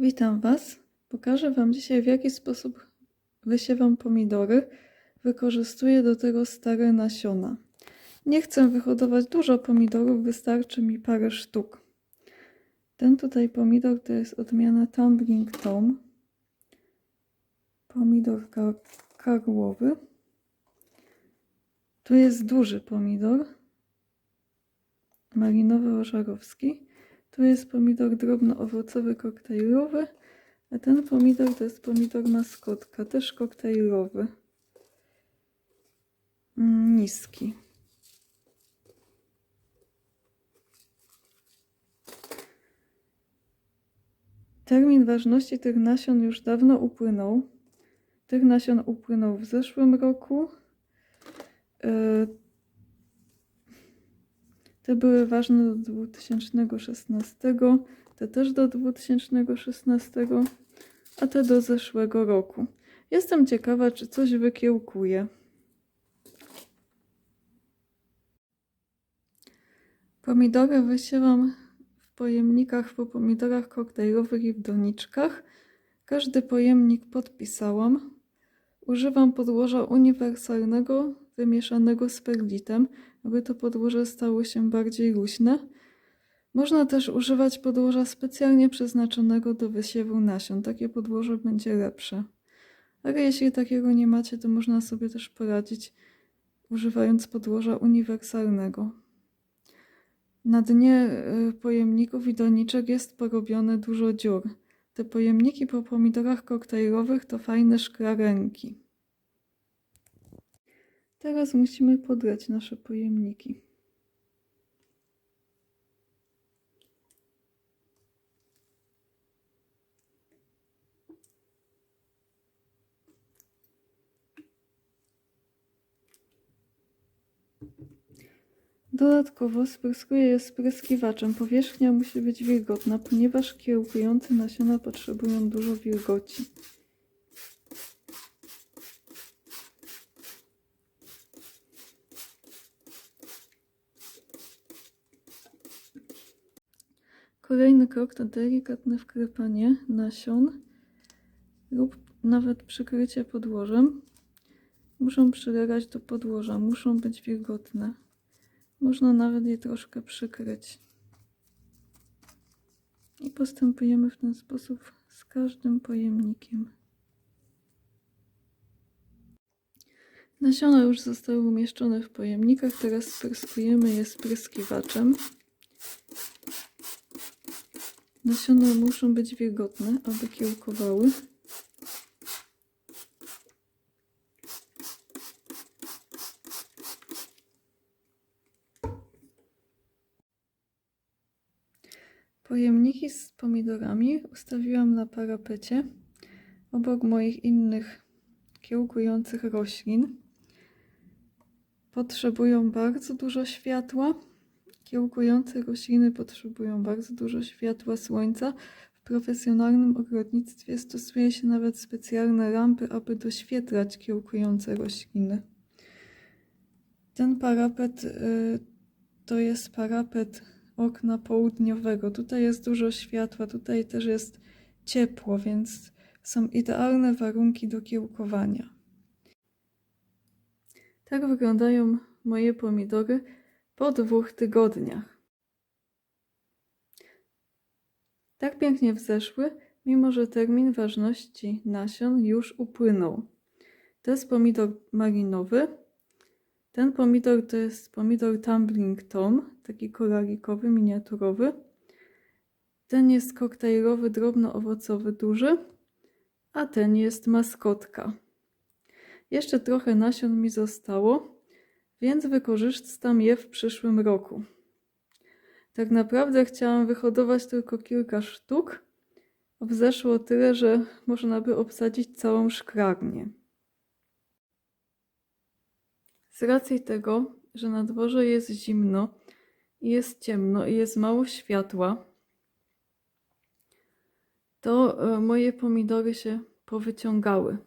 Witam Was. Pokażę Wam dzisiaj, w jaki sposób wysiewam pomidory. Wykorzystuję do tego stare nasiona. Nie chcę wyhodować dużo pomidorów, wystarczy mi parę sztuk. Ten tutaj pomidor to jest odmiana Tumbling Tom. Pomidor kar karłowy. Tu jest duży pomidor. Malinowy ożarowski. Tu jest pomidor drobnoowocowy koktajlowy, a ten pomidor to jest pomidor maskotka, też koktajlowy. Mm, Niski. Termin ważności tych nasion już dawno upłynął. Tych nasion upłynął w zeszłym roku. E, te były ważne do 2016, te też do 2016, a te do zeszłego roku. Jestem ciekawa, czy coś wykiełkuje. Pomidory wysiewam w pojemnikach po pomidorach koktajlowych i w doniczkach. Każdy pojemnik podpisałam. Używam podłoża uniwersalnego wymieszanego z perlitem, aby to podłoże stało się bardziej luźne. Można też używać podłoża specjalnie przeznaczonego do wysiewu nasion. Takie podłoże będzie lepsze. Ale jeśli takiego nie macie, to można sobie też poradzić używając podłoża uniwersalnego. Na dnie y, pojemników i doniczek jest porobione dużo dziur. Te pojemniki po pomidorach koktajlowych to fajne szklarenki. Teraz musimy podrać nasze pojemniki. Dodatkowo spryskuję je spryskiwaczem. Powierzchnia musi być wilgotna, ponieważ kiełkujące nasiona potrzebują dużo wilgoci. Kolejny krok to delikatne wklepanie nasion lub nawet przykrycie podłożem. Muszą przylegać do podłoża, muszą być wilgotne. Można nawet je troszkę przykryć. I postępujemy w ten sposób z każdym pojemnikiem. Nasiona już zostały umieszczone w pojemnikach, teraz spryskujemy je spryskiwaczem. Nasiona muszą być wilgotne, aby kiełkowały. Pojemniki z pomidorami ustawiłam na parapecie obok moich innych kiełkujących roślin. Potrzebują bardzo dużo światła. Kiełkujące rośliny potrzebują bardzo dużo światła słońca. W profesjonalnym ogrodnictwie stosuje się nawet specjalne lampy, aby doświetlać kiełkujące rośliny. Ten parapet y, to jest parapet okna południowego. Tutaj jest dużo światła, tutaj też jest ciepło, więc są idealne warunki do kiełkowania. Tak wyglądają moje pomidory po dwóch tygodniach. Tak pięknie wzeszły, mimo że termin ważności nasion już upłynął. To jest pomidor malinowy. Ten pomidor to jest pomidor Tumbling Tom, taki koralikowy, miniaturowy. Ten jest koktajlowy, drobnoowocowy, duży, a ten jest maskotka. Jeszcze trochę nasion mi zostało, więc wykorzystam je w przyszłym roku. Tak naprawdę chciałam wyhodować tylko kilka sztuk. Wzeszło tyle, że można by obsadzić całą szklarnię. Z racji tego, że na dworze jest zimno jest ciemno i jest mało światła, to e, moje pomidory się powyciągały.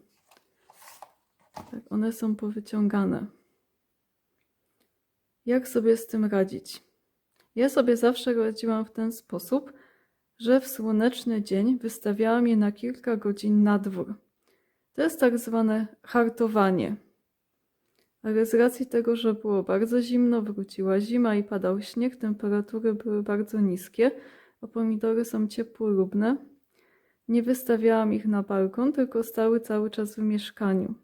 Tak, one są powyciągane. Jak sobie z tym radzić? Ja sobie zawsze radziłam w ten sposób, że w słoneczny dzień wystawiałam je na kilka godzin na dwór. To jest tak zwane hartowanie. Ale z racji tego, że było bardzo zimno, wróciła zima i padał śnieg, temperatury były bardzo niskie, a pomidory są ciepłolubne, nie wystawiałam ich na balkon, tylko stały cały czas w mieszkaniu.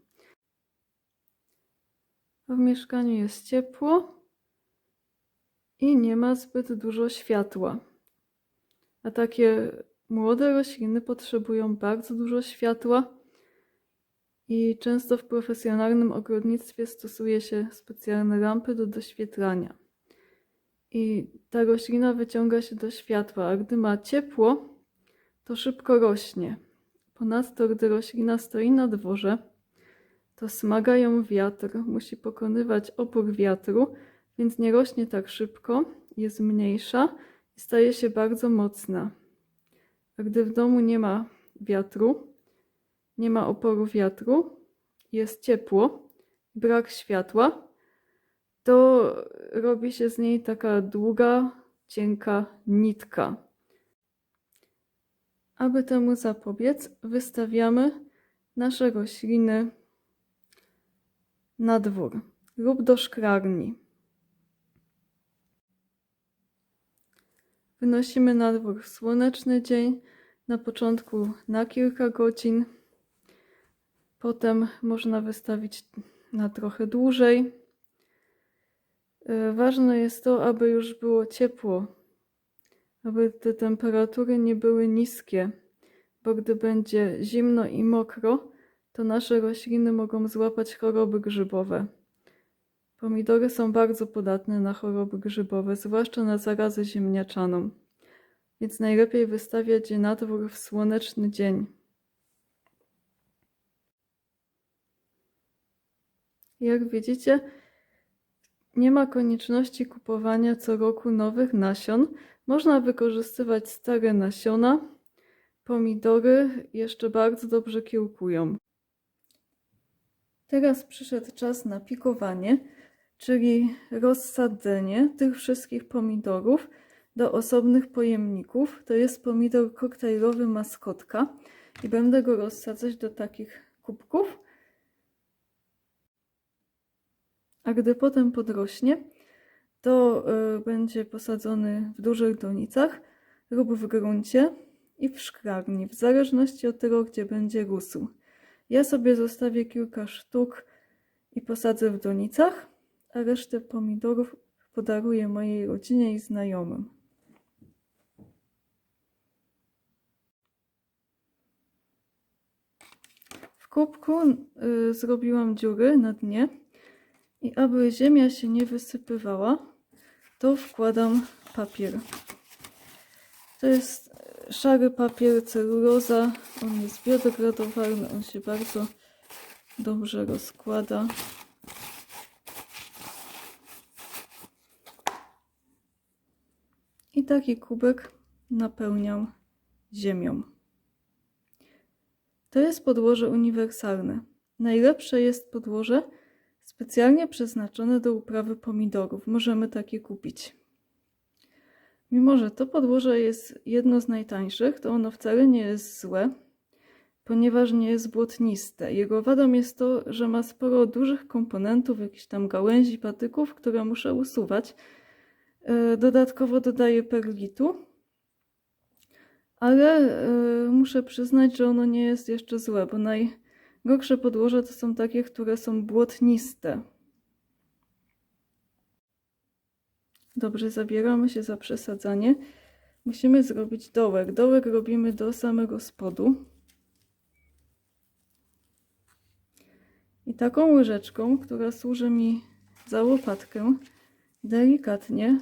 A w mieszkaniu jest ciepło i nie ma zbyt dużo światła. A takie młode rośliny potrzebują bardzo dużo światła i często w profesjonalnym ogrodnictwie stosuje się specjalne lampy do doświetlania. I ta roślina wyciąga się do światła, a gdy ma ciepło, to szybko rośnie. Ponadto, gdy roślina stoi na dworze, to smaga ją wiatr, musi pokonywać opór wiatru, więc nie rośnie tak szybko, jest mniejsza i staje się bardzo mocna. A gdy w domu nie ma wiatru, nie ma oporu wiatru, jest ciepło, brak światła, to robi się z niej taka długa, cienka nitka. Aby temu zapobiec, wystawiamy nasze rośliny na dwór lub do szklarni. Wynosimy na dwór słoneczny dzień, na początku na kilka godzin, potem można wystawić na trochę dłużej. E, Ważne jest to, aby już było ciepło, aby te temperatury nie były niskie, bo gdy będzie zimno i mokro, to nasze rośliny mogą złapać choroby grzybowe. Pomidory są bardzo podatne na choroby grzybowe, zwłaszcza na zarazę ziemniaczaną, więc najlepiej wystawiać je na dwór w słoneczny dzień. Jak widzicie, nie ma konieczności kupowania co roku nowych nasion. Można wykorzystywać stare nasiona. Pomidory jeszcze bardzo dobrze kiełkują. Teraz przyszedł czas na pikowanie, czyli rozsadzenie tych wszystkich pomidorów do osobnych pojemników. To jest pomidor koktajlowy maskotka i będę go rozsadzać do takich kubków. A gdy potem podrośnie, to y, będzie posadzony w dużych donicach lub w gruncie i w szklarni, w zależności od tego, gdzie będzie rósł. Ja sobie zostawię kilka sztuk i posadzę w donicach, a resztę pomidorów podaruję mojej rodzinie i znajomym. W kubku y, zrobiłam dziury na dnie i aby ziemia się nie wysypywała, to wkładam papier. To jest e, szary papier celuloza. On jest biodegradowalny, on się bardzo dobrze rozkłada. Taki kubek napełniam ziemią. To jest podłoże uniwersalne. Najlepsze jest podłoże specjalnie przeznaczone do uprawy pomidorów. Możemy takie kupić. Mimo, że to podłoże jest jedno z najtańszych, to ono wcale nie jest złe, ponieważ nie jest błotniste. Jego wadą jest to, że ma sporo dużych komponentów, jakichś tam gałęzi, patyków, które muszę usuwać. E, Dodatkowo dodaję perlitu, ale e, muszę przyznać, że ono nie jest jeszcze złe, bo najgorsze podłoże to są takie, które są błotniste. Dobrze, zabieramy się za przesadzanie. Musimy zrobić dołek. Dołek robimy do samego spodu. I taką łyżeczką, która służy mi za łopatkę, delikatnie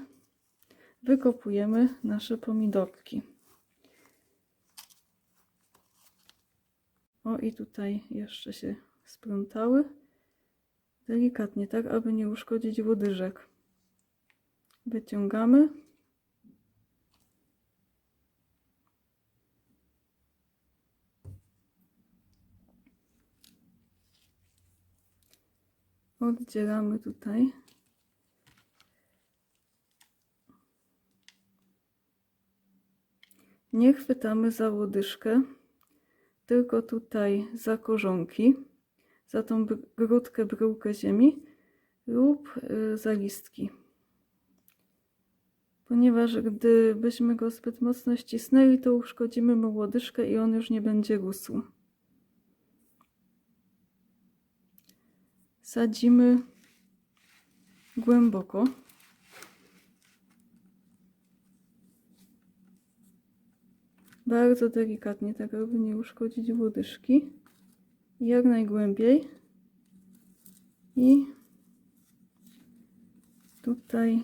wykopujemy nasze pomidorki. O, i tutaj jeszcze się splątały. Delikatnie, tak aby nie uszkodzić łodyżek. Wyciągamy. Oddzielamy tutaj. Nie chwytamy za łodyżkę, tylko tutaj za korzonki, za tą grudkę, bryłkę ziemi lub y, za listki. Ponieważ gdybyśmy go zbyt mocno ścisnęli, to uszkodzimy mu łodyżkę i on już nie będzie rósł. Sadzimy głęboko. Bardzo delikatnie, tak aby nie uszkodzić łodyżki. Jak najgłębiej. I tutaj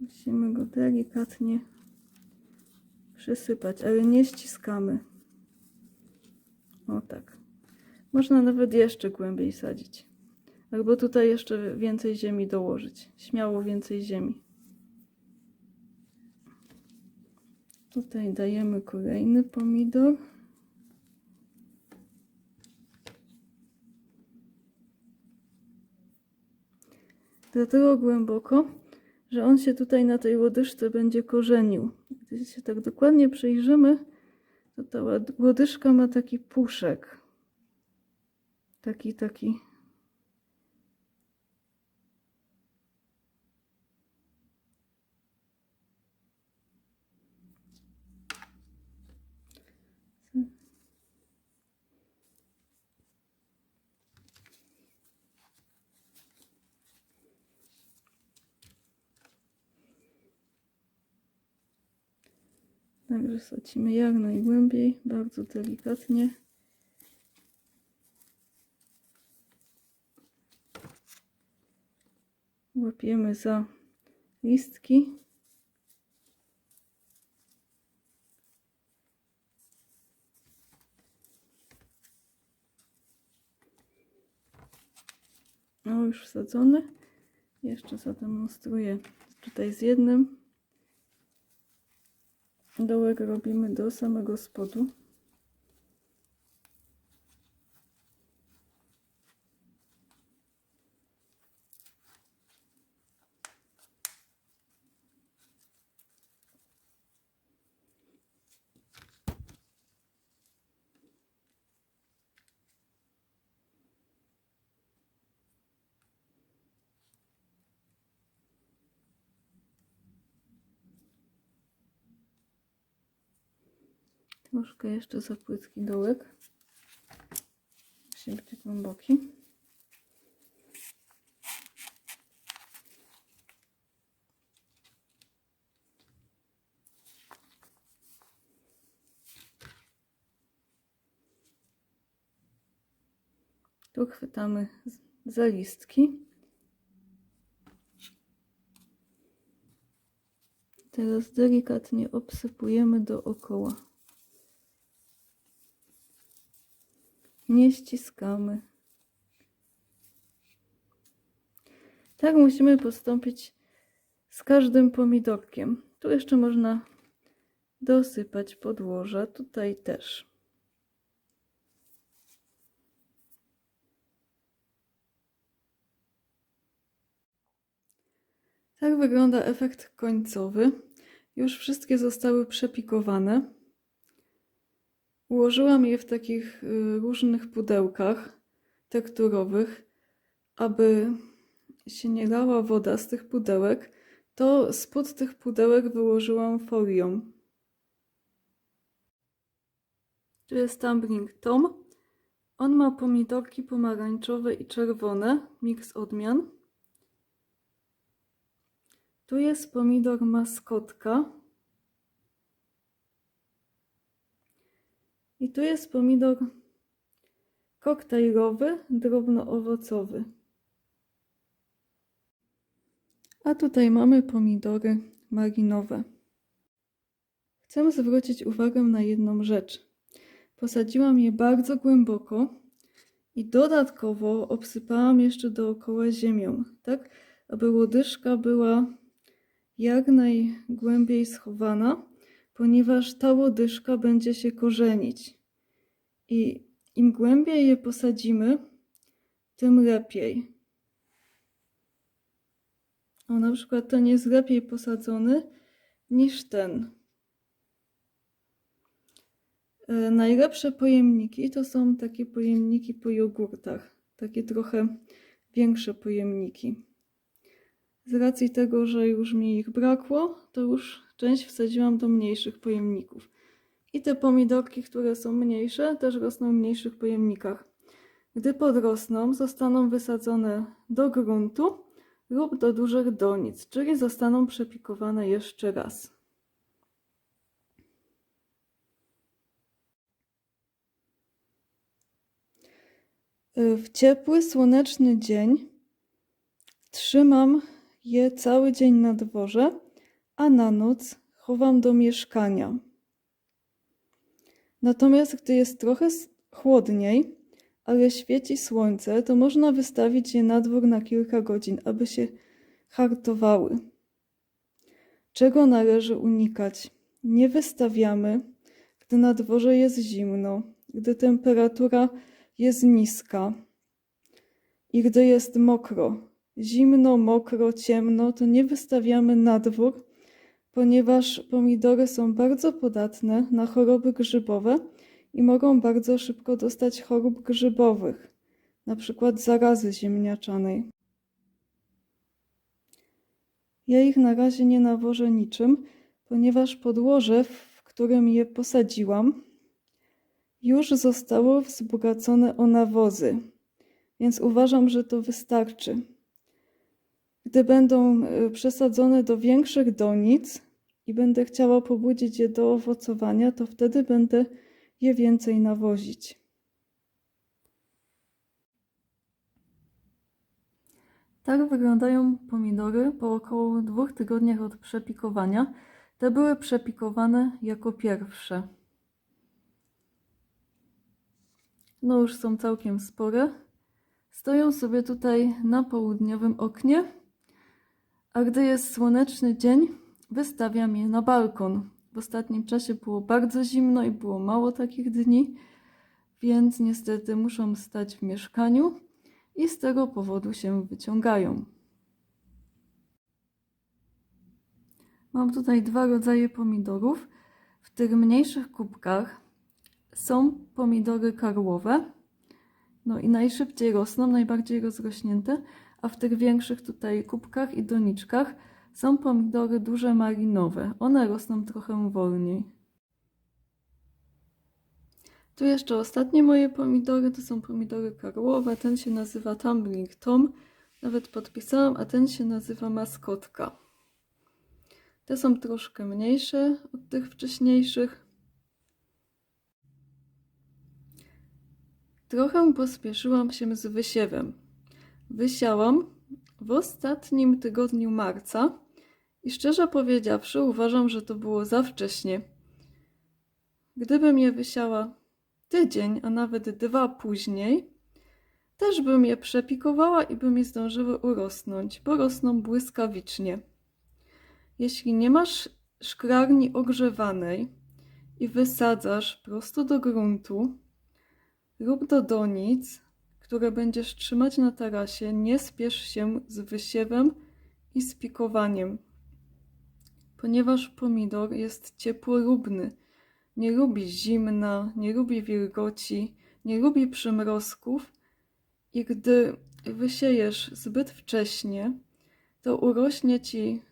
musimy go delikatnie przysypać, ale nie ściskamy. O tak. Można nawet jeszcze głębiej sadzić. Albo tutaj jeszcze więcej ziemi dołożyć. Śmiało więcej ziemi. Tutaj dajemy kolejny pomidor. Dlatego głęboko, że on się tutaj na tej łodyżce będzie korzenił. Gdy się tak dokładnie przyjrzymy, to ta łodyżka ma taki puszek. Taki, taki. Także sadzimy jak najgłębiej, bardzo delikatnie. Łapiemy za listki. O, już wsadzone. Jeszcze zademonstruję tutaj z jednym. Dołek robimy do samego spodu. Troszkę jeszcze za płytki dołek. Musi być głęboki. Tu chwytamy za listki. Teraz delikatnie obsypujemy dookoła. Nie ściskamy. Tak musimy postąpić z każdym pomidorkiem. Tu jeszcze można dosypać podłoża, tutaj też. Tak wygląda efekt końcowy. Już wszystkie zostały przepikowane. Ułożyłam je w takich y, różnych pudełkach tekturowych, aby się nie lała woda z tych pudełek, to spod tych pudełek wyłożyłam folią. Tu jest tumbling Tom. On ma pomidorki pomarańczowe i czerwone, miks odmian. Tu jest pomidor maskotka. I tu jest pomidor koktajlowy, drobnoowocowy. A tutaj mamy pomidory malinowe. Chcę zwrócić uwagę na jedną rzecz. Posadziłam je bardzo głęboko i dodatkowo obsypałam jeszcze dookoła ziemią, tak aby łodyżka była jak najgłębiej schowana, ponieważ ta łodyżka będzie się korzenić. I im głębiej je posadzimy, tym lepiej. O, na przykład ten jest lepiej posadzony niż ten. E, Najlepsze pojemniki to są takie pojemniki po jogurtach, takie trochę większe pojemniki. Z racji tego, że już mi ich brakło, to już część wsadziłam do mniejszych pojemników. I te pomidorki, które są mniejsze, też rosną w mniejszych pojemnikach. Gdy podrosną, zostaną wysadzone do gruntu lub do dużych donic, czyli zostaną przepikowane jeszcze raz. W ciepły, słoneczny dzień trzymam je cały dzień na dworze, a na noc chowam do mieszkania. Natomiast gdy jest trochę chłodniej, ale świeci słońce, to można wystawić je na dwór na kilka godzin, aby się hartowały. Czego należy unikać? Nie wystawiamy, gdy na dworze jest zimno, gdy temperatura jest niska i gdy jest mokro. Zimno, mokro, ciemno, to nie wystawiamy na dwór, ponieważ pomidory są bardzo podatne na choroby grzybowe i mogą bardzo szybko dostać chorób grzybowych, przykład zarazy ziemniaczanej. Ja ich na razie nie nawożę niczym, ponieważ podłoże, w którym je posadziłam, już zostało wzbogacone o nawozy, więc uważam, że to wystarczy. Gdy będą e, przesadzone do większych donic i będę chciała pobudzić je do owocowania, to wtedy będę je więcej nawozić. Tak wyglądają pomidory po około dwóch tygodniach od przepikowania. Te były przepikowane jako pierwsze. No już są całkiem spore. Stoją sobie tutaj na południowym oknie, a gdy jest słoneczny dzień, wystawiam je na balkon. W ostatnim czasie było bardzo zimno i było mało takich dni, więc niestety muszą stać w mieszkaniu i z tego powodu się wyciągają. Mam tutaj dwa rodzaje pomidorów. W tych mniejszych kubkach są pomidory karłowe. No i najszybciej rosną, najbardziej rozrośnięte, a w tych większych tutaj kubkach i doniczkach są pomidory duże malinowe. One rosną trochę wolniej. Tu jeszcze ostatnie moje pomidory to są pomidory karłowe. Ten się nazywa Tumbling Tom. Nawet podpisałam, a ten się nazywa Maskotka. Te są troszkę mniejsze od tych wcześniejszych. Trochę pospieszyłam się z wysiewem. Wysiałam w ostatnim tygodniu marca i szczerze powiedziawszy, uważam, że to było za wcześnie. Gdybym je wysiała tydzień, a nawet dwa później, też bym je przepikowała i by mi zdążyły urosnąć, bo rosną błyskawicznie. Jeśli nie masz szklarni ogrzewanej i wysadzasz prosto do gruntu lub do donic, które będziesz trzymać na tarasie, nie spiesz się z wysiewem i z pikowaniem, ponieważ pomidor jest ciepłolubny. Nie lubi zimna, nie lubi wilgoci, nie lubi przymrozków i gdy wysiejesz zbyt wcześnie, to urośnie ci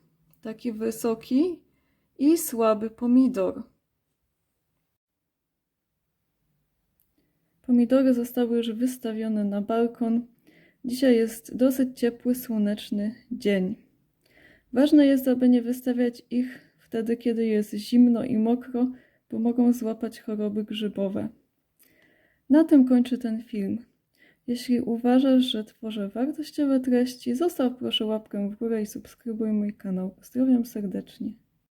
taki wysoki i słaby pomidor. Pomidory zostały już wystawione na balkon. Dzisiaj jest dosyć ciepły, słoneczny dzień. Ważne jest, aby nie wystawiać ich wtedy, kiedy jest zimno i mokro, bo mogą złapać choroby grzybowe. Na tym kończę ten film. Jeśli uważasz, że tworzę wartościowe treści, zostaw proszę łapkę w górę i subskrybuj mój kanał. Pozdrawiam serdecznie.